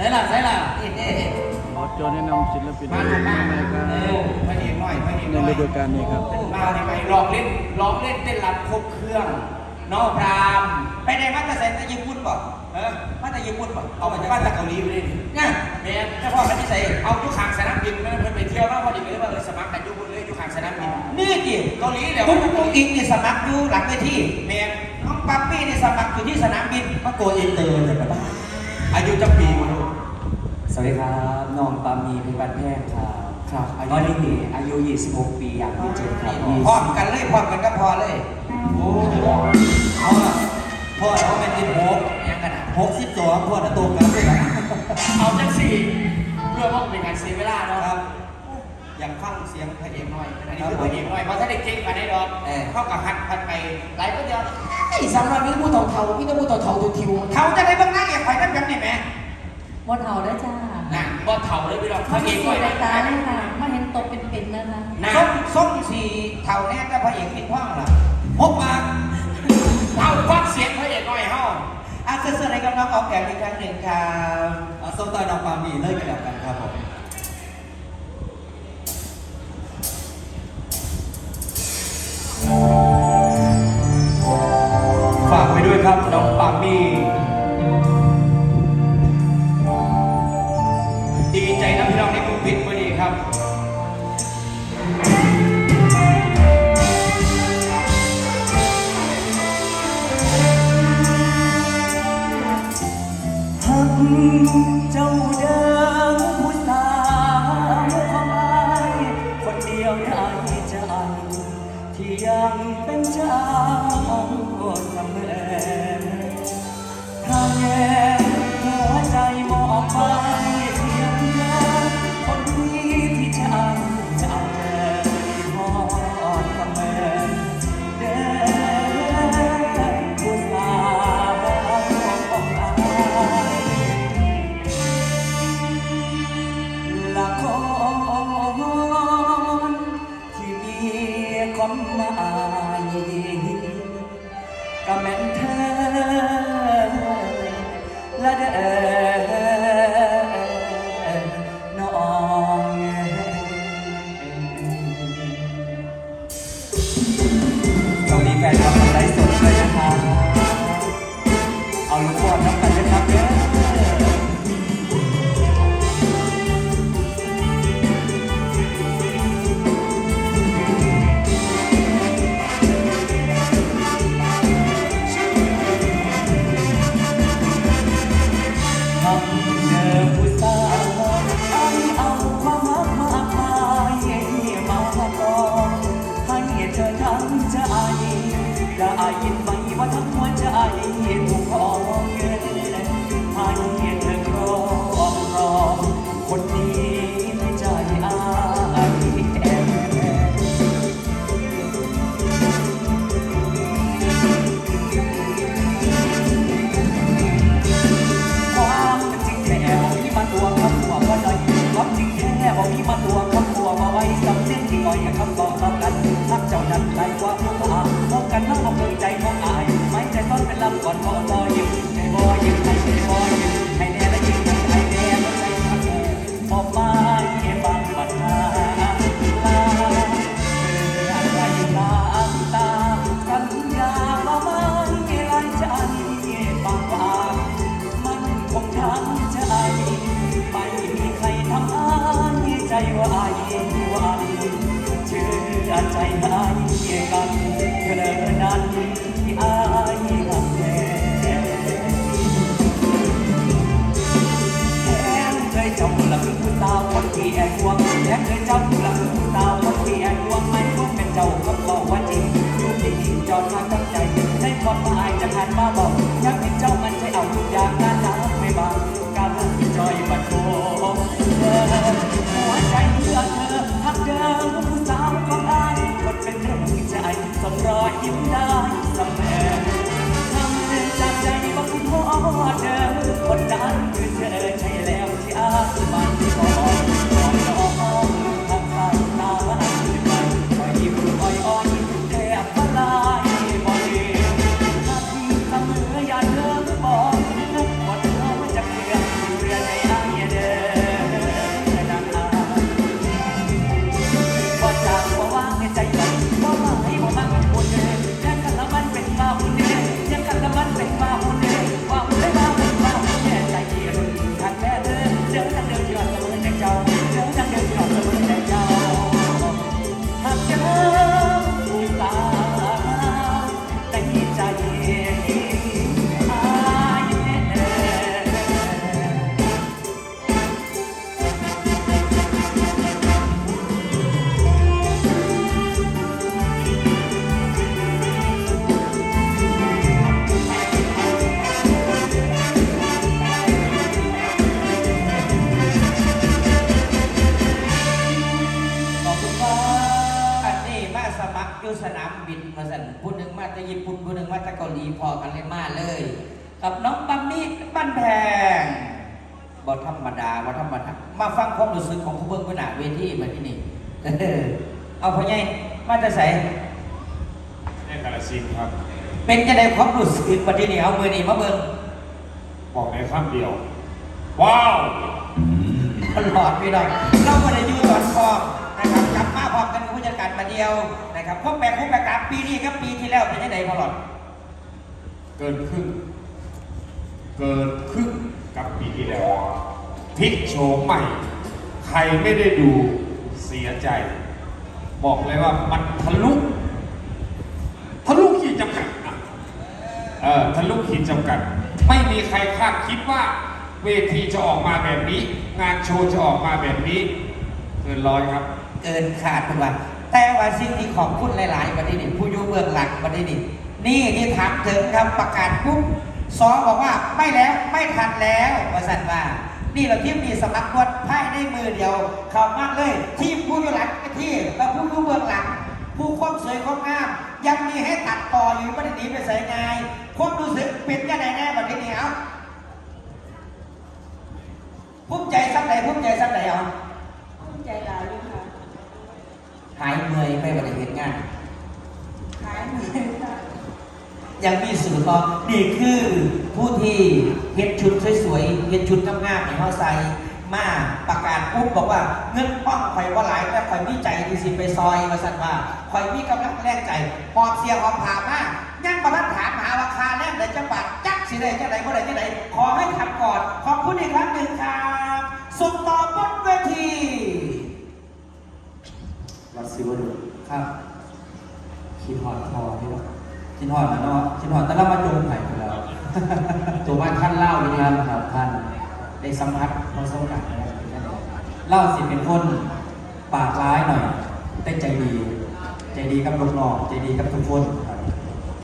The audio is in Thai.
ส่ล่ะใส่ล่ะบอสโจแนะนำศิลปินมาใหดูมาม่ครับเออพระเอกหน่อยพระเอกหในน่อยฤดูกาลนี้ครับ มาในไปลองเล่นลองเล่นเต้นรำครบเครื่องนอกพรามไปในมาตราเซนต์ญี่ปุ่นบ่เออมาตราญี่ปุ่นบ่เอามาจากบ้านจากเกาหลีไปเลยเนี่ยแม่เจ้าพ่อมันที่ใส่เอายุคขางสนามบินเพื่อนไปเที่ยวแล้วพอดีไปเลยว่าเออสมัครกันยุคบุญเลยยุคขางสนามบินนี่จิเกาหลีเดี๋ยวคุณกุ้งอิงนี่สมัครอยู่หลังเวทีแม่น้องปั๊ปปี้นี่สมัครอยู่ที่สนามบินมาโกอินเตอร์เลยแบบว่า อายุจะปีมาดูสวัสดีครับน้องปามีเป็นบ้านแพงครับครับตอนนี้อายุ 26 ปีอย่างที่เจ็ดครับพร้อมกันเลยพร้อมกันก็พอเลยโอ้เอาล่ะพ่อเขาเป็นดินหกยังกันอะหกสิบตัวพ่อน่ะตัวกันเลยนะเอาจังสี่ เพื่อว่าเป็นการเสียเวลาเนาะครับ อยากฟังเสียงพระเอกหน่อย อันนี้คือพระเอกหน่อยเพราะถ้าได้เก่งกันได้ดอกเออเข้ากับฮัดพันไปหลายคนเดียวไอ้สามวันนี้มูเถาๆพี่ต้องมูเถาๆทิวๆเขาจะได้บ้างนั่งเอกไผ่นั่นแบบนี้ไหมหมดเถาได้จ้าน่ะบ่เถ่าเลยพี่ดอกพเขาระเอพิกหสูน่อจยน์ในตาเลยค่ะมาเห็นตกเป็นๆนะคะนะส้มส้มสีเท่าแน่แต่พระเอกปิดห้องล่ะพบมาเอาฟังเสียงพระเอกหน่อยเฮาอาเซอร์อะไรกับน้องออกแบบอีกครั้งหนึ่งครับเอาส้มตอยน้องปามีเลิกกันแล้วกันครับผม ดีใจนะพี่น้องในกลุ่มปิดวันนี้ครับหักเจ้าเดิ คนที่มีความหมายำ อใจให้กันเธอนั้นที่อายรักแท้แถมเคยเจ้าละคือตาคนที่แอบหวงแถมเคยจ้า จากญี่ปุ่นผู้หนึ่งมาจากเกาหลีพอกันเลยมาเลย กับน้องปัมมี่บ้านแพงบอธรรมดาบอธรรมดามาฟังความรู้สึกของผู้เบิ่งผู้หนาเวทีมาที่นี่เออเอาพ่อใหญ่มาจะใส่แน่กาลสินธุ์ครับ เป็นจะได้ความรู้สึกมาที่นี่เอามือนี่มาเบิ่งบอกในคำเดียว ว้าวตลอดพี่น้องเราไม่ได้อยู่ตอนพร้อมนะครับกลับมาพร้อมกันกับผู้จัดการมาเดียว นะครับพวกแบกพวกแบกกราบปีนี้กับปีที่แล้วเป็นยังไงพอหลอดเกินครึ่ง เกินครึ่งกับปีที่แล้วพลิกโฉมใหม่ ใครไม่ได้ดูเสียใจ บอกเลยว่ามันทะลุทะลุขีดจำกัดอะเออทะลุขีดจำกัด ไม่มีใครคาดคิดว่า เวทีจะออกมาแบบนี้ งานโชว์จะออกมาแบบนี้ เกินร้อยครับ เกินขาดเป็นว่า แต่ว่าสิ่งที่ขอบคุณหลายๆประเด็นนี่ผู้อยู่เบื้องหลังประเด็นนี่นี่ที่ถามถึงครับประกาศปุ๊บสอบอกว่าไม่แล้วไม่ทันแล้วประสันว่านี่เราทีมมีสมัครบวชภายในมือเดียว เข้ามาเลยทีมผู้อยู่หลังที่และผู้อยู่เบื้องหลัง ผู้ความสวยความงาม ยังมีให้ตัดต่ออยู่ประเด็นนี้ไปใส่ไงความรู้สึกเป็นยังไงแน่ประเด็นนี้เอาภูมิใจสักไหนภูมิใจสักไหนเอาภูมิใจหลายอยู่ค่ะ หายเมื่อยไม่บริเหตุงานหายเหนื่อยค่ะยังมีสื่อต่อนี่คือผู้ที่เฮ็ดชุดสวยๆเฮ็ดชุดงามๆในเฮาใส่มาประกาศปุ๊บบอกว่าเงินป้องข่อยว่าหลายแต่ข่อยมีใจที่สิไปซอยมาสั่นว่าข่อยมีกำลังแรงใจหอบเสียงหอบผามากยังประทัดถามหาว่าคาแรงไหนจะบาดจักสิได้จังไหนบ่ได้จังไหนขอให้ทำก่อน ขอบคุณอีกครั้งหนึ่งครับสุดต่อบนเวที วัดสิวดุลครับคิดหอดพอที่ว่าชินหอนนะเนาะชินหอดแต่ละมาจงไผ่ไปแล้วตัวบ้านท่านเล่าวิญญาณครับท่านได้สัมผัสประสบการณ์นเล่าสิเป็นคนปากร้ายหน่อยแต่ใจดี ใจดีกับลูกน้องใจดีกับทุกคน